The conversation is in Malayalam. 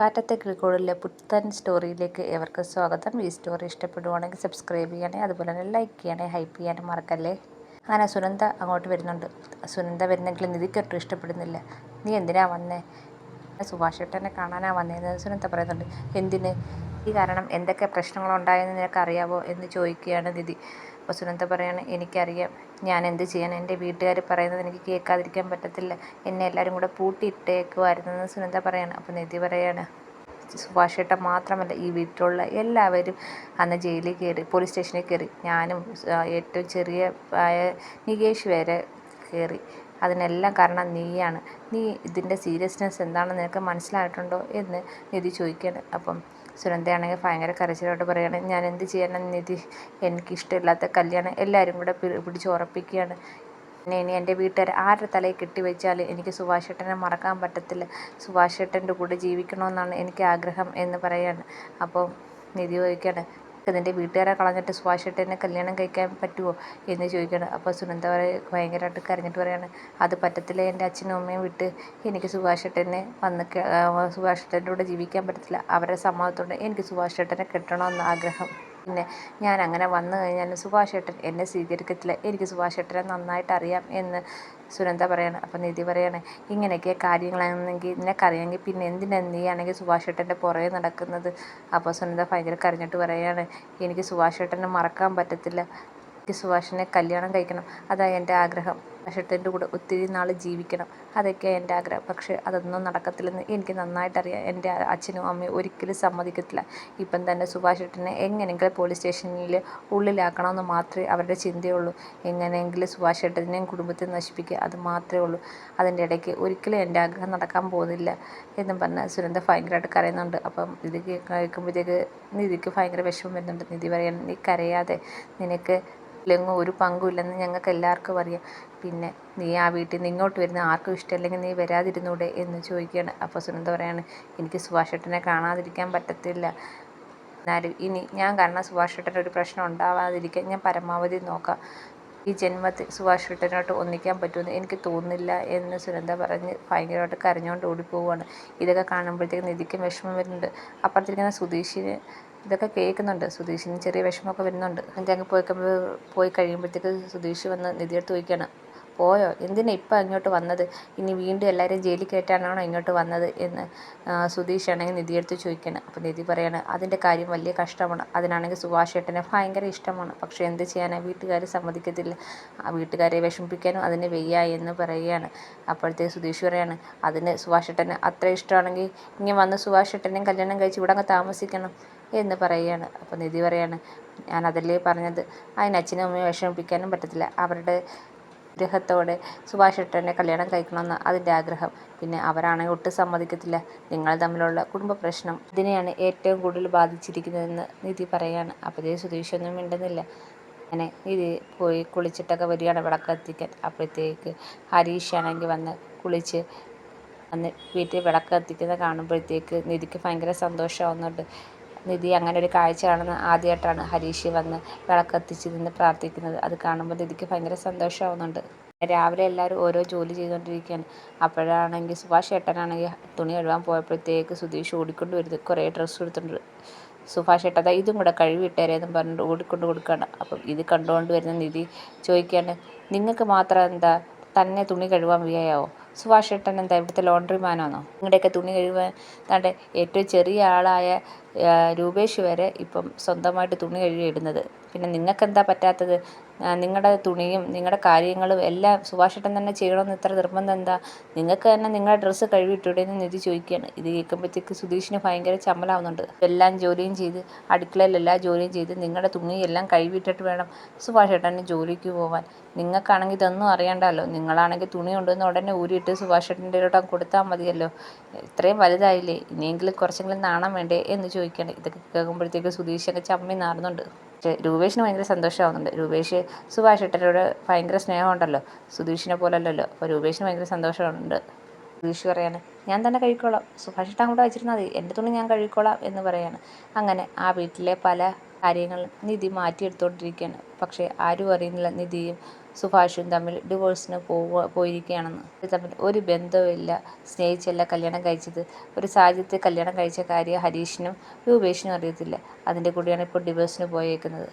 കാറ്റത്തെ കിളിക്കൂടിലെ പുത്തൻ സ്റ്റോറിയിലേക്ക് ഏവർക്കും സ്വാഗതം. ഈ സ്റ്റോറി ഇഷ്ടപ്പെടുവാണെങ്കിൽ സബ്സ്ക്രൈബ് ചെയ്യണേ അതുപോലെ തന്നെ ലൈക്ക് ചെയ്യണേ ഹൈപ്പ് ചെയ്യാനും മറക്കല്ലേ? അങ്ങനെ സുനന്ദ അങ്ങോട്ട് വരുന്നുണ്ട്. സുനന്ദ വരുന്നെങ്കിലും നിധിക്കൊട്ടും ഇഷ്ടപ്പെടുന്നില്ല. നീ എന്തിനാ വന്നേ? സുഭാഷ് ഏട്ടനെ കാണാനാ വന്നേന്ന് സുനന്ദ പറയുന്നുണ്ട്. എന്തിന്? ഈ കാരണം എന്തൊക്കെ പ്രശ്നങ്ങളുണ്ടായെന്ന് നിനക്കറിയാവോ? എന്ന് ചോദിക്കുകയാണ് നിധി. അപ്പോൾ സുനന്ദ പറയാണ്? എനിക്കറിയാം. ഞാൻ എന്ത് ചെയ്യാൻ എന്റെ വീട്ടുകാർ പറയുന്നത് എനിക്ക് കേൾക്കാതിരിക്കാൻ പറ്റത്തില്ല. എന്നെ എല്ലാവരും കൂടെ പൂട്ടിയിട്ടേക്കുമായിരുന്നെന്ന് സുനന്ദ പറയാണ്? അപ്പോൾ നിധി പറയാണ് സുഭാഷ് ഏട്ട മാത്രമല്ല ഈ വീട്ടിലുള്ള എല്ലാവരും അന്ന് ജയിലിൽ കയറി പോലീസ് സ്റ്റേഷനിൽ കയറി. ഞാനും ഏറ്റവും ചെറിയ ആയ നികേഷ് വരെ കയറി. അതിനെല്ലാം കാരണം നീയാണ്. നീ ഇതിന്റെ സീരിയസ്നെസ് എന്താണെന്ന് നിനക്ക് മനസ്സിലായിട്ടുണ്ടോ എന്ന് നിധി ചോദിക്കുകയാണ്. അപ്പം സുനന്ദയാണെങ്കിൽ ഭയങ്കര കരച്ചിലോട്ട് പറയുകയാണ് ഞാൻ എന്ത് ചെയ്യാനാണ് നിധി? എനിക്കിഷ്ടമില്ലാത്ത കല്യാണം എല്ലാവരും കൂടെ പിടിച്ച് ഉറപ്പിക്കുകയാണ്. പിന്നെ ഇനി എന്റെ വീട്ടുകാർ ആരുടെ തലയിൽ കെട്ടിവെച്ചാൽ എനിക്ക് സുഭാഷ് ഏട്ടനെ മറക്കാൻ പറ്റത്തില്ല. സുഭാഷ് ഏട്ടന്റെ കൂടെ ജീവിക്കണമെന്നാണ് എനിക്ക് ആഗ്രഹം എന്ന് പറയാണ് അപ്പോൾ നിധി ചോദിക്കുകയാണ് നിന്റെ വീട്ടുകാരെ കളഞ്ഞിട്ട് സുഭാഷ് ഏട്ടനെ കല്യാണം കഴിക്കാൻ പറ്റുമോ എന്ന് ചോദിക്കുകയാണ്. അപ്പോൾ സുനന്ദ ഭയങ്കരമായിട്ട് കരഞ്ഞിട്ട് പറയാണ് അത് പറ്റത്തില്ല. എന്റെ അച്ഛനും അമ്മയും വിട്ട് എനിക്ക് സുഭാഷ് ഏട്ടനെ വന്ന് സുഭാഷേട്ടന്റെ കൂടെ ജീവിക്കാൻ പറ്റത്തില്ല. അവരുടെ സമ്മതത്തോടെ എനിക്ക് സുഭാഷേട്ടനെ കെട്ടണമെന്ന് ആഗ്രഹം. പിന്നെ ഞാൻ അങ്ങനെ വന്നു കഴിഞ്ഞാൽ സുഭാഷ് ഏട്ടൻ എന്നെ സ്വീകരിക്കത്തില്ല. എനിക്ക് സുഭാഷ് ഏട്ടനെ നന്നായിട്ട് അറിയാം എന്ന് സുനന്ദ പറയാണ്. അപ്പം നിധി പറയാണ് ഇങ്ങനെയൊക്കെ കാര്യങ്ങളാണെങ്കിൽ നിനക്കറിയാമെങ്കിൽ പിന്നെ എന്തിനാണ് നീ ആണെങ്കിൽ സുഭാഷ് ഏട്ടന്റെ പുറകെ നടക്കുന്നത്? അപ്പോൾ സുനന്ദ ഭയങ്കര കരഞ്ഞിട്ട് പറയാണ് എനിക്ക് സുഭാഷ് ഏട്ടനെ മറക്കാൻ പറ്റത്തില്ല. എനിക്ക് സുഭാഷിനെ കല്യാണം കഴിക്കണം. അതാണ് എന്റെ ആഗ്രഹം. സുഭാഷേട്ടന്റെ കൂടെ ഒത്തിരി നാൾ ജീവിക്കണം. അതൊക്കെയാണ് എന്റെ ആഗ്രഹം. പക്ഷേ അതൊന്നും നടക്കത്തില്ലെന്ന് എനിക്ക് നന്നായിട്ടറിയാം. എന്റെ അച്ഛനും അമ്മയും ഒരിക്കലും സമ്മതിക്കത്തില്ല. ഇപ്പം തന്നെ സുഭാഷ് ഏട്ടനെ എങ്ങനെയെങ്കിലും പോലീസ് സ്റ്റേഷനിൽ ഉള്ളിലാക്കണമെന്ന് മാത്രമേ അവരുടെ ചിന്തയുള്ളൂ. എങ്ങനെയെങ്കിലും സുഭാഷ് ഏട്ടനെയും കുടുംബത്തെ നശിപ്പിക്കുക അത് മാത്രമേ ഉള്ളൂ. അതിന്റെ ഇടയ്ക്ക് ഒരിക്കലും എന്റെ ആഗ്രഹം നടക്കാൻ പോകുന്നില്ല എന്നും പറഞ്ഞ് സുനന്ദ ഭയങ്കരമായിട്ട് കരയുന്നുണ്ട്. അപ്പം ഇത് കേൾക്കുമ്പോഴത്തേക്ക് നിധിക്ക് ഭയങ്കര വിഷമം വരുന്നുണ്ട്. നിധി പറയാൻ നീ കരയാതെ നിനക്ക് ഇതിലെങ്ങും ഒരു പങ്കുമില്ലെന്ന് ഞങ്ങൾക്ക് എല്ലാവർക്കും അറിയാം. പിന്നെ നീ ആ വീട്ടിൽ നിന്ന് ഇങ്ങോട്ട് വരുന്ന ആർക്കും ഇഷ്ടമല്ലെങ്കിൽ നീ വരാതിരുന്നൂടെ എന്ന് ചോദിക്കുകയാണ്. അപ്പോൾ സുനന്ദ പറയാണ് എനിക്ക് സുഭാഷ് ഏട്ടനെ കാണാതിരിക്കാൻ പറ്റത്തില്ല. എന്നാലും ഇനി ഞാൻ കാരണം സുഭാഷ് ഏട്ടന്റെ ഒരു പ്രശ്നം ഉണ്ടാവാതിരിക്കാൻ ഞാൻ പരമാവധി നോക്കാം. ഈ ജന്മത്തിൽ സുഭാഷ് ഏട്ടനായിട്ട് ഒന്നിക്കാൻ പറ്റുമെന്ന് എനിക്ക് തോന്നുന്നില്ല എന്ന് സുനന്ദ പറഞ്ഞ് ഭയങ്കരമായിട്ട് കരഞ്ഞുകൊണ്ട് ഓടിപ്പോവുകയാണ്. ഇതൊക്കെ കാണുമ്പോഴത്തേക്ക് നിധിക്കും വിഷമം വരുന്നുണ്ട്. അപ്പുറത്തിരിക്കുന്ന സുധീഷിന് ഇതൊക്കെ കേൾക്കുന്നുണ്ട്. സുധീഷിന് ചെറിയ വിഷമമൊക്കെ വരുന്നുണ്ട്. അങ്ങ് പോയി പോയി കഴിയുമ്പോഴത്തേക്ക് സുധീഷ് വന്ന് നിധിയെടുത്ത് ചോദിക്കുകയാണ് പോയോ? എന്തിനാ ഇപ്പം ഇങ്ങോട്ട് വന്നത്? ഇനി വീണ്ടും എല്ലാവരെയും ജയിലിൽ കയറ്റാനാണോ ഇങ്ങോട്ട് വന്നത് എന്ന് സുധീഷ് ആണെങ്കിൽ നിധിയെടുത്ത് ചോദിക്കണം. അപ്പോൾ നിധി പറയാണ് അതിന്റെ കാര്യം വലിയ കഷ്ടമാണ്. അതിനാണെങ്കിൽ സുഭാഷ് ഏട്ടനെ ഭയങ്കര ഇഷ്ടമാണ്. പക്ഷേ എന്ത് ചെയ്യാനാണ് വീട്ടുകാർ സമ്മതിക്കത്തില്ല. ആ വീട്ടുകാരെ വിഷമിപ്പിക്കാനും അതിന് വയ്യ എന്ന് പറയുകയാണ്. അപ്പോഴത്തേക്ക് സുധീഷ് പറയാണ് അതിന് സുഭാഷ് ഏട്ടനെ അത്ര ഇഷ്ടമാണെങ്കിൽ ഇങ്ങനെ വന്ന് സുഭാഷ് ഏട്ടനെയും കല്യാണം കഴിച്ച് ഇവിടെ അങ്ങ് താമസിക്കണം എന്ന് പറയുകയാണ്. അപ്പോൾ നിധി പറയാണ് ഞാൻ അതല്ലേ പറഞ്ഞത്? അതിന് അച്ഛനും അമ്മയും വിഷമിപ്പിക്കാനും പറ്റത്തില്ല. അവരുടെ ആഗ്രഹത്തോടെ സുഭാഷ് ഏട്ടനെ കല്യാണം കഴിക്കണമെന്ന് അതിന്റെ ആഗ്രഹം. പിന്നെ അവരാണെങ്കിൽ ഒട്ടും സമ്മതിക്കത്തില്ല. നിങ്ങൾ തമ്മിലുള്ള കുടുംബ പ്രശ്നം ഇതിനെയാണ് ഏറ്റവും കൂടുതൽ ബാധിച്ചിരിക്കുന്നതെന്ന് നിധി പറയുകയാണ് അപ്പോഴേ സുധീഷൊന്നും മിണ്ടുന്നില്ല. അങ്ങനെ നിധി പോയി കുളിച്ചിട്ടൊക്കെ വരികയാണ് വിളക്ക് കത്തിക്കാൻ. അപ്പോഴത്തേക്ക് ഹരീഷാണെങ്കിൽ വന്ന് കുളിച്ച് വന്ന് വീട്ടിൽ വിളക്ക് കത്തിക്കുന്നത് കാണുമ്പോഴത്തേക്ക് നിധിക്ക് ഭയങ്കര സന്തോഷമാവുന്നുണ്ട്. നിധി അങ്ങനെ ഒരു കാഴ്ച കാണുന്ന ആദ്യമായിട്ടാണ് ഹരീഷ് വന്ന് വിളക്കത്തിച്ച് നിന്ന് പ്രാർത്ഥിക്കുന്നത്. അത് കാണുമ്പോൾ നിധിക്ക് ഭയങ്കര സന്തോഷമാവുന്നുണ്ട്. രാവിലെ എല്ലാവരും ഓരോ ജോലി ചെയ്തുകൊണ്ടിരിക്കുകയാണ്. അപ്പോഴാണെങ്കിൽ സുഭാഷ് ഏട്ടനാണെങ്കിൽ തുണി കഴുകാൻ പോയപ്പോഴത്തേക്ക് സുധീഷ് ഓടിക്കൊണ്ട് വരുന്നത് കുറേ ഡ്രസ്സ് എടുത്തിട്ടുണ്ട് സുഭാഷ് ഏട്ടൻ ഇതും കൂടെ കഴുകിയിട്ടേരെന്നും പറഞ്ഞിട്ട് ഓടിക്കൊണ്ട് കൊടുക്കുകയാണ്. അപ്പം ഇത് കണ്ടുകൊണ്ട് വരുന്ന നിധി ചോദിക്കുകയാണ് നിങ്ങൾക്ക് മാത്രം എന്താ തന്നെ തുണി കഴുകാൻ വയ്യായോ? സുഭാഷ് ഏട്ടൻ എന്താ ഇവിടുത്തെ ലോണ്ടറി മാനാണോ നിങ്ങളുടെയൊക്കെ തുണി കഴുകാൻ താണ്ടെ ഏറ്റവും ചെറിയ ആളായ രൂപേഷ് വരെ ഇപ്പം സ്വന്തമായിട്ട് തുണി കഴുകി ഇടുന്നത്. പിന്നെ നിങ്ങൾക്കെന്താ പറ്റാത്തത്? നിങ്ങളുടെ തുണിയും നിങ്ങളുടെ കാര്യങ്ങളും എല്ലാം സുഭാഷേട്ടൻ തന്നെ ചെയ്യണമെന്ന് ഇത്ര നിർബന്ധം എന്താ? നിങ്ങൾക്ക് തന്നെ നിങ്ങളുടെ ഡ്രസ്സ് കഴുകിയിട്ടൂടെ എന്ന് നിധി ചോദിക്കുകയാണ് ഇത് കേൾക്കുമ്പോഴത്തേക്ക് സുധീഷിന് ഭയങ്കര ചമ്മലാവുന്നുണ്ട്. എല്ലാം ജോലിയും ചെയ്ത് അടുക്കളയിൽ എല്ലാ ജോലിയും ചെയ്ത് നിങ്ങളുടെ തുണിയെല്ലാം കഴുകിയിട്ടിട്ട് വേണം സുഭാഷേട്ടന് ജോലിക്ക് പോവാൻ. നിങ്ങൾക്കാണെങ്കിൽ ഇതൊന്നും അറിയണ്ടല്ലോ നിങ്ങളാണെങ്കിൽ തുണി കൊണ്ടുവന്ന് ഉടനെ ഊരിയിട്ട് സുഭാഷേട്ടന്റെ കൊടുത്താൽ മതിയല്ലോ. ഇത്രയും വലുതായില്ലേ? ഇനിയെങ്കിലും കുറച്ചെങ്കിലും നാണം വേണ്ടേ എന്ന് ചോദിക്കണേ ഇതൊക്കെ കേൾക്കുമ്പോഴത്തേക്ക് സുധീഷൊക്കെ ചമ്മി നാറുന്നുണ്ട്. പക്ഷേ രൂപേഷിന് ഭയങ്കര സന്തോഷമാവുന്നുണ്ട്. രൂപേഷ് സുഭാഷ് ഏട്ടനോട് ഭയങ്കര സ്നേഹമുണ്ടല്ലോ. സുധീഷിനെ പോലല്ലല്ലോ. അപ്പോൾ രൂപേഷിന് ഭയങ്കര സന്തോഷമുണ്ട്. സുധീഷ് പറയാണ് ഞാൻ തന്നെ കഴിക്കോളാം. സുഭാഷ് അങ്ങോട്ട് വെച്ചിരുന്നാൽ മതി. എന്റെ തുണി ഞാൻ കഴിക്കോളാം എന്ന് പറയാണ്. അങ്ങനെ ആ വീട്ടിലെ പല കാര്യങ്ങളും നിധി മാറ്റിയെടുത്തുകൊണ്ടിരിക്കുകയാണ് പക്ഷേ ആരും അറിയുന്നില്ല നിധിയും സുഭാഷും തമ്മിൽ ഡിവോഴ്സിന് പോവുക പോയിരിക്കുകയാണെന്ന്. തമ്മിൽ ഒരു ബന്ധവുമില്ല. സ്നേഹിച്ചല്ല കല്യാണം കഴിച്ചത്. ഒരു സാഹചര്യത്തിൽ കല്യാണം കഴിച്ച കാര്യം ഹരീഷിനും രൂപേഷിനും അറിയത്തില്ല. അതിന്റെ കൂടെയാണ് ഇപ്പോൾ ഡിവോഴ്സിന് പോയേക്കുന്നത്.